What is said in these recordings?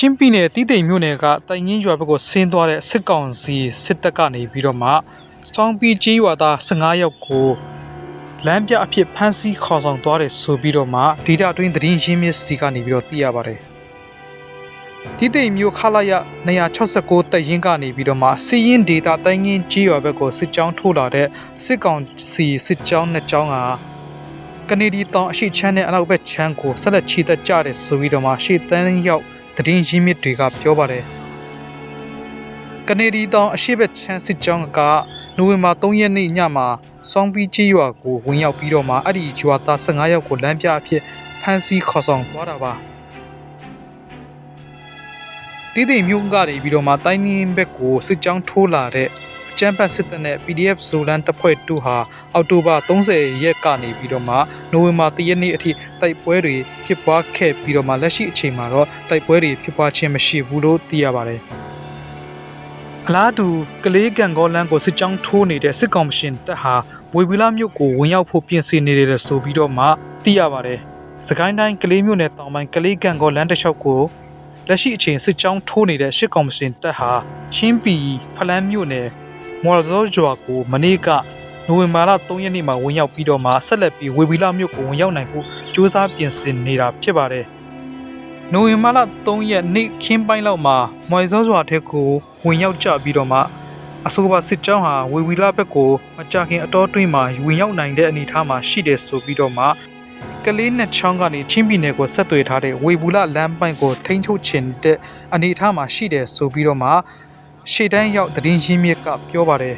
ချင်းပြည်နယ်တီးတိမ်မြို့နယ်ကတိုင်ငင်းရွာဘက်ကိုဆင်းသွားတဲ့စစ်ကောင်စီစစ်တပ်ကနေပြီးတော့မှစောင်းပြီးကြီးရွာသား15ယောက်ကိုလမ်းပြအဖြစ်ဖမ်းဆီးခေါ်ဆောင်သွားတယ်ဆိုပြီးတော့မှဒေတာအတွင်းသတင်းရင်းမြစ်စီကနေပြီးတော့သိရပါတယ်တီးတိမ်မြို့ခလာရ269တပ်ရင်းကနေပြီးတော့မှစီရင်ဒေတာတိုင်ငင်းကြီးရွာဘက်ကိုစစ်ကြောင်းထိုးလာတဲ့စစ်ကောင်စီစစ်ကြောင်းနှစ်ကြောင်းကကနေဒီတောင်အရှိချမ်းနဲ့အနောက်ဘက်ချမ်းကိုဆက်လက်ချီတက်ကြတယ်ဆိုပြီးတော့မှရှေ့တန်းရောက် သတင်းရင်းမြစ်တွေကပြောပါတယ်။ကနေဒီတောင်အရှိဘက်ချမ်းစစ်ကြောင်းကနိုဝင်ဘာ3ရက်နေ့ညမှာစောင်းပြီးကြီးရွာကိုဝင်ရောက်ပြီးတော့မှအဲ့ဒီရွာသား15ယောက်ကိုလမ်းပြအဖြစ်ဖမ်းဆီးခေါ်ဆောင်သွားတာပါ။တိတိမြို့ကနေပြီးတော့မှတိုင်းရင်းဘက်ကိုစစ်ကြောင်းထိုးလာတဲ့အ ကြမ်းဖက်စစ်တပ်နဲ့ PDF ဇိုလန်တပ်ဖွဲ့တို့ဟာအောက်တိုဘာ30ရက်ကနေပြီးတော့မှနိုဝင်ဘာ1ရက်နေ့အထိတိုက်ပွဲတွေဖြစ်ပွားခဲ့ပြီးတော့မှလက်ရှိအချိန်မှာတော့တိုက်ပွဲတွေဖြစ်ပွားခြင်းမရှိဘူးလို့သိရပါတယ်။အလားတူကလေးကံကောလန်းကိုစစ်ကြောင်းထိုးနေတဲ့စစ်ကောင်မရှင်တပ်ဟာဝေဝီလာမြို့ကိုဝင်ရောက်ဖို့ပြင်ဆင်နေတယ်လို့ဆိုပြီးတော့မှသိရပါတယ်။စကိုင်းတိုင်းကလေးမြို့နယ်တောင်ပိုင်းကလေးကံကောလန်းတစ်လျှောက်ကိုလက်ရှိအချိန်စစ်ကြောင်းထိုးနေတဲ့စစ်ကောင်မရှင်တပ်ဟာချင်းပြည်ဖလန်းမြို့နယ် မော်လဇောဂျွာကိုမနေ့ကနိုဝင်ဘာလ3ရက်နေ့မှာဝင်ရောက်ပြီးတော့မှဆက်လက်ပြီးဝေဘီလာမြို့ကိုဝင်ရောက်နိုင်ဖို့စ조사ပြင်ဆင်နေတာဖြစ်ပါတယ်။နိုဝင်ဘာလ3ရက်နေ့ခင်းပိုင်းလောက်မှာမော်လဇောဂျွာထက်ကိုဝင်ရောက်ကြပြီးတော့မှအဆိုပါစစ်ကြောင်းဟာဝေဘီလာဘက်ကိုမကြခင်အတော်တွင်းမှာဝင်ရောက်နိုင်တဲ့အနေအထားမှာရှိတယ်ဆိုပြီးတော့မှကလေးနဲ့ချောင်းကနေချင်းပြည်နယ်ကိုဆက်သွယ်ထားတဲ့ဝေဘူးလလမ်းပိုင်းကိုထိန်းချုပ်ခြင်းတဲ့အနေအထားမှာရှိတယ်ဆိုပြီးတော့မှ ရှေ့တန်းရောက်သတင်းရင်းမြစ်ကပြောပါတယ်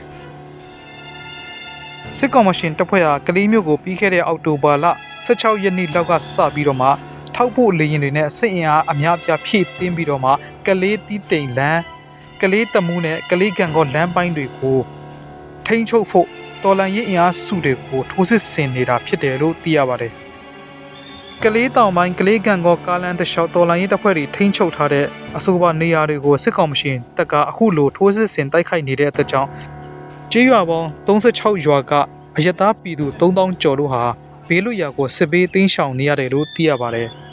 စစ်ကောင်မရှင်တပ်ဖွဲ့ဟာကလေးမျိုးကိုပြီးခဲ့တဲ့အောက်တိုဘာလ16ရက်နေ့လောက်ကစပြီးတော့မှထောက်ဖို့လေရင်တွေနဲ့စစ်အင်အားအများပြားဖြည့်တင်းပြီးတော့မှကလေးတီးတိမ်လန်းကလေးတမူးနဲ့ကလေးကံကောလမ်းပိုင်းတွေကိုထိန်းချုပ်ဖို့တော်လန်ရေးအင်အားစုတွေကိုထိုးစစ်ဆင်နေတာဖြစ်တယ်လို့သိရပါတယ် ကလေးတောင်ပိုင်းကလေးကံကောကားလန်တလျှောက်တော်လိုင်းရေးတပ်ဖွဲ့တွေထိန်းချုပ်ထားတဲ့အဆိုပါနေရာတွေကိုစစ်ကောင်မရှင်တပ်ကအခုလိုထိုးစစ်ဆင်တိုက်ခိုက်နေတဲ့အတွက်ကြောင့်ကျေးရွာပေါင်း36ရွာကအယက်သားပြည်သူ3000ကျော်တို့ဟာဘေးလွတ်ရာကိုစစ်ဘေးတင်းရှောင်နေရတယ်လို့သိရပါတယ်။